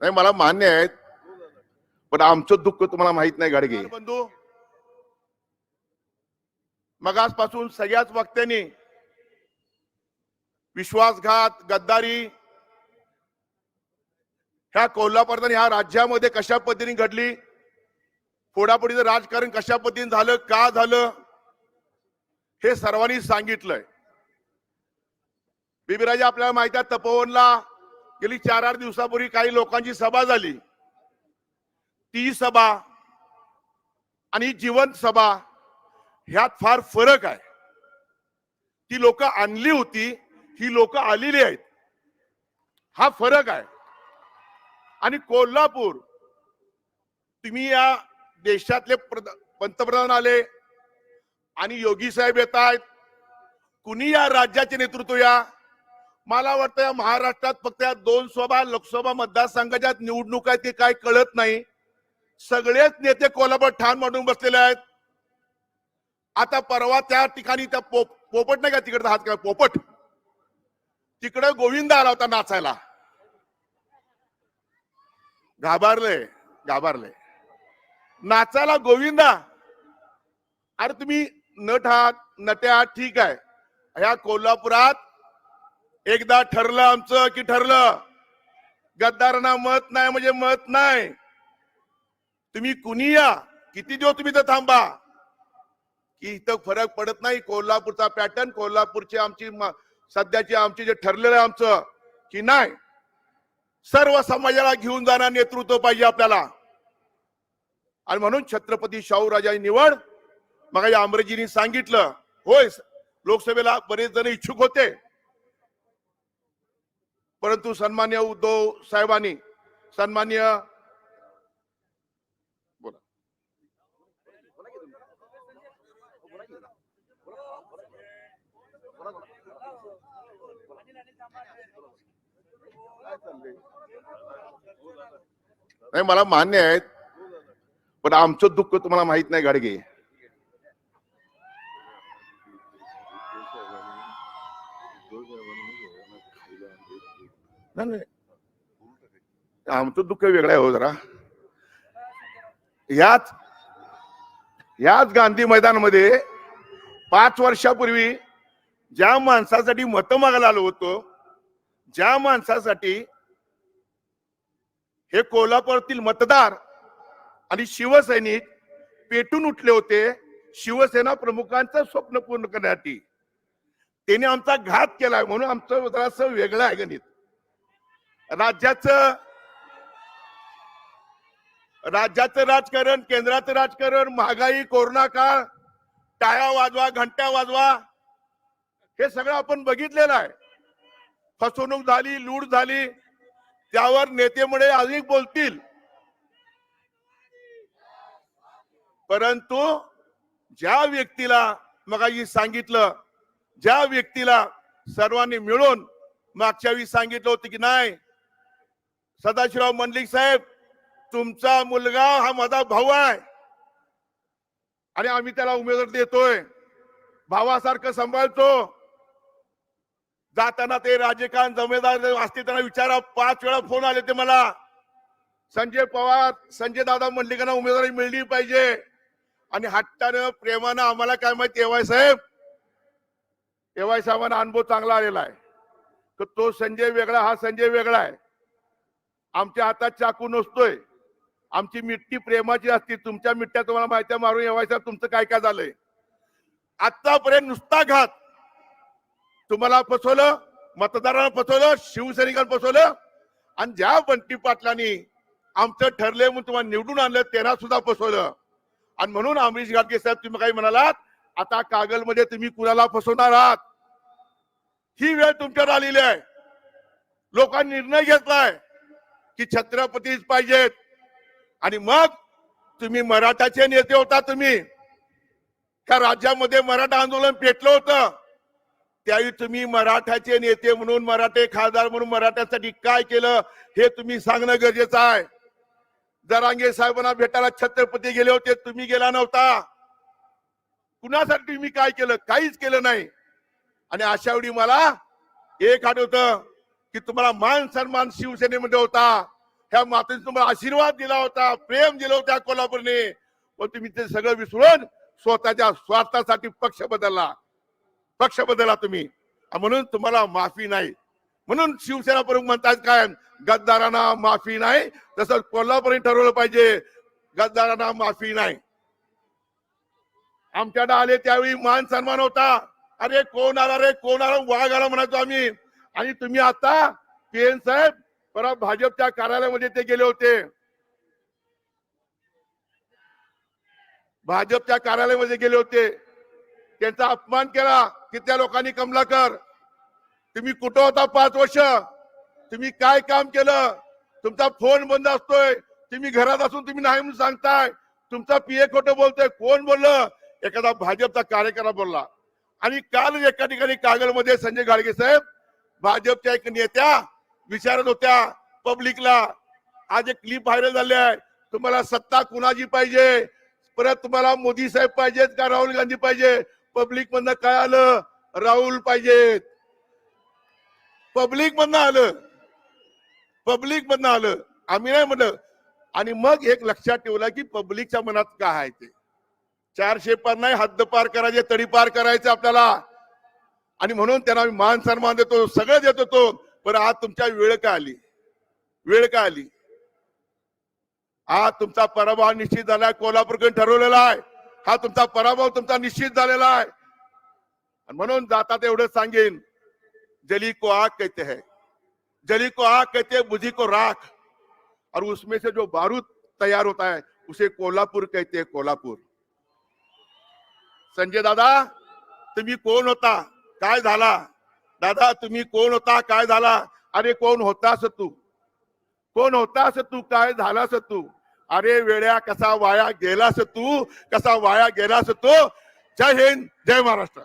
नाही मला मान्य आहेत पण आमचं दुःख तुम्हाला माहीत नाही गाडगे. बंधू. मग आजपासून सगळ्याच वक्त्यांनी विश्वासघात गद्दारी ह्या कोल्हापूर ह्या राज्यामध्ये कशा पद्धतीने घडली फोडाफोडीचं राजकारण कशा पद्धतीने झालं का झालं हे सर्वांनी सांगितलंय. बिबिराजी आपल्याला माहिती आहे तपोवनला गेली चार आठ दिवसापूर्वी काही लोकांची सभा झाली. ती सभा आणि जीवन सभा ह्यात फार फरक आहे. ती लोक आणली होती ही लोक आलेली आहेत. हा फरक आहे. आणि कोल्हापूर तुम्ही या देशातले प्रध- पंतप्रधान आले आणि योगी साहेब येत आहेत. कुणी या राज्याचे नेतृत्व या? मला वाटतं या महाराष्ट्रात फक्त या दोन सभा लोकसभा मतदारसंघाच्या निवडणूक आहेत ते काय कळत नाही. सगळेच नेते कोल्हापूर ठाण मांडून बसलेले आहेत. आता परवा त्या ठिकाणी त्या पोप पोपट नाही का तिकडचा हात काय पोपट? तिकडे गोविंद आला होता नाचायला. घाबरले घाबरले. नाचायला गोविंदा. अरे तुम्ही नट आहात नटे आहात ठीक आहे. ह्या कोल्हापुरात एकदा ठरलं आमचं की ठरलं. गद्दारांना मत नाही म्हणजे मत नाही. तुम्ही कुणी या? किती दिवस तुम्ही तर थांबा? की इथं फरक पडत नाही. कोल्हापूरचा पॅटर्न कोल्हापूरची आमची सध्याची आमची जे ठरलेलं आहे आमचं की नाही सर्व समाजाला घेऊन जाणार नेतृत्व पाहिजे आपल्याला. आणि म्हणून छत्रपती शाहू राजाची निवड मग या अमरेजींनी सांगितलं होय लोकसभेला बरेच जण इच्छुक होते. परंतु सन्मान्य उद्धव साहेबांनी सन्मान्य नाही मला मान्य आहेत पण आमचं दुःख तुम्हाला माहीत नाही गाडगे. आमचं दुःख वेगळं आहे हो जरा. याच याच गांधी मैदानामध्ये पाच वर्षापूर्वी ज्या माणसासाठी मतं मागायला आलो होतो ज्या माणसासाठी हे कोल्हापूरतील मतदार आणि शिवसैनिक पेटून उठले होते शिवसेना प्रमुखांचं स्वप्न पूर्ण करण्यासाठी. त्याने आमचा घात केला म्हणून आमचं जरासं वेगळं आहे गणित. राज्याचं राज्याचं राजकारण केंद्राचं राजकारण महागाई कोरोना काळ टाळ्या वाजवा घंट्या वाजवा हे सगळं आपण बघितलेलं आहे. फसवणूक झाली लूट झाली त्यावर नेतेमुळे अधिक बोलतील. परंतु ज्या व्यक्तीला मग सांगितलं ज्या व्यक्तीला सर्वांनी मिळून मागच्या वेळी सांगितलं होतं की नाही सदाशिवराव मंडलिक साहेब तुमचा मुलगा हा माझा भाऊ आहे. आणि आम्ही त्याला उमेदवार देतोय. भावासारखं सांभाळतो. जाताना ते राजकारण जमेदार असते त्यांना विचारा. पाच वेळा फोन आले ते मला. संजय पवार संजय दादा मंडलिकांना उमेदवारी मिळली पाहिजे. आणि हट्टानं प्रेमानं आम्हाला काय माहिती एवाय साहेब? एवाय साहेबांना अनुभव चांगला आलेला आहे. तर तो संजय वेगळा हा संजय वेगळा आहे. आमच्या हातात चाकू नसतोय. आमची मिट्टी प्रेमाची असते. तुमच्या मिठ्ठ्या तुम्हाला माहिती मारून एवाय साहेब तुमचं काय काय झालंय? आतापर्यंत नुसता घात. तुम्हाला फसवलं मतदारांना फसवलं शिवसैनिकांना फसवलं. आणि ज्या बंटी पाटलांनी आमचं ठरले म्हणून तुम्हाला निवडून आणलं त्यांना सुद्धा फसवलं. आणि म्हणून अमरीश गाडगे साहेब तुम्ही काही म्हणालात आता कागलमध्ये तुम्ही कुणाला फसवणार आहात? ही वेळ तुमच्यावर आलेली आहे. लोकांनी निर्णय घेतलाय की छत्रपतीच पाहिजेत. आणि मग तुम्ही मराठाचे नेते होता तुम्ही. त्या राज्यामध्ये मराठा आंदोलन पेटलं होतं? त्यावेळी तुम्ही मराठ्याचे नेते म्हणून मराठे खासदार म्हणून मराठ्यांसाठी काय केलं हे तुम्ही सांगणं गरजेचं आहे. जरांगे साहेबांना भेटायला छत्रपती गेले होते तुम्ही गेला नव्हता. कुणासाठी मी काय केलं? काहीच केलं नाही. आणि अशा वेळी मला एक आठवत की तुम्हाला मान सन्मान शिवसेनेमध्ये होता. ह्या मातेने तुम्हाला आशीर्वाद दिला होता प्रेम दिलं होत्या कोल्हापूरने. पण तुम्ही ते सगळं विसरून स्वतःच्या स्वार्थासाठी पक्ष बदलला. पक्ष बदलला तुम्ही. म्हणून तुम्हाला माफी नाही. म्हणून शिवसेना प्रमुख म्हणतात काय गद्दारांना माफी नाही. तसं कोल्हापूरने ठरवलं पाहिजे गद्दारांना माफी नाही. आमच्याकडे आले त्यावेळी मान सन्मान होता. अरे कोण आला रे कोण आला? वाघ आला म्हणायचो आम्ही. आणि तुम्ही आता पीएन साहेब परत भाजपच्या कार्यालयामध्ये ते गेले होते. भाजपच्या कार्यालयामध्ये गेले होते. त्यांचा अपमान केला. की त्या लोकांनी कमलाकर तुम्ही कुठं होता पाच वर्ष? तुम्ही काय काम केलं? तुमचा फोन बंद असतोय. तुम्ही घरात असून तुम्ही नाही म्हणून सांगताय. तुमचा पीए खोटं बोलतोय. कोण बोललं? एखादा भाजपचा कार्यकर्ता बोलला. आणि काल एका ठिकाणी कागलमध्ये संजय गाडगे साहेब भाजपच्या एक नेत्या विचारत होत्या पब्लिकला आज एक क्लिप व्हायरल झाले आहे. तुम्हाला सत्ता कुणाची पाहिजे? परत तुम्हाला मोदी साहेब पाहिजेत का? राहुल गांधी पाहिजे? पब्लिक मधनं काय आलं? राहुल पाहिजेत पब्लिक मधनं आलं. पब्लिक मधनं आलं. आम्ही नाही म्हणलं आणि मग एक लक्षात ठेवलं की पब्लिकच्या मनात काय आहे ते. चारशे पार नाही हद्द पार करायचे तडी पार करायचे आपल्याला. आणि म्हणून त्यांना आम्ही मान सन्मान देतो सगळं देत होतो. पण आज तुमच्या वेळ का आली? वेळ का आली? आज तुमचा पराभव निश्चित झालाय कोल्हापूरकडे ठरवलेला आहे. हा तुमचा पराभव तुमचा निश्चित झालेला आहे. म्हणून जातात एवढं सांगेन जली को आग कहते है. जली को आग कहते है बुझी को राख. और उसमें से जो बारूद तैयार होता है उसे कोल्हापूर कहते हैं कोल्हापूर. संजय दादा तुम्ही कोण होता? काय झाला? दादा तुम्ही कोण होता? काय झाला? अरे कोण होतास तू? कोण होतास तू? काय झालास तू? अरे वेड्या कसा वाया गेलास तू? कसा वाया गेलास तो? जय हिंद जय महाराष्ट्र.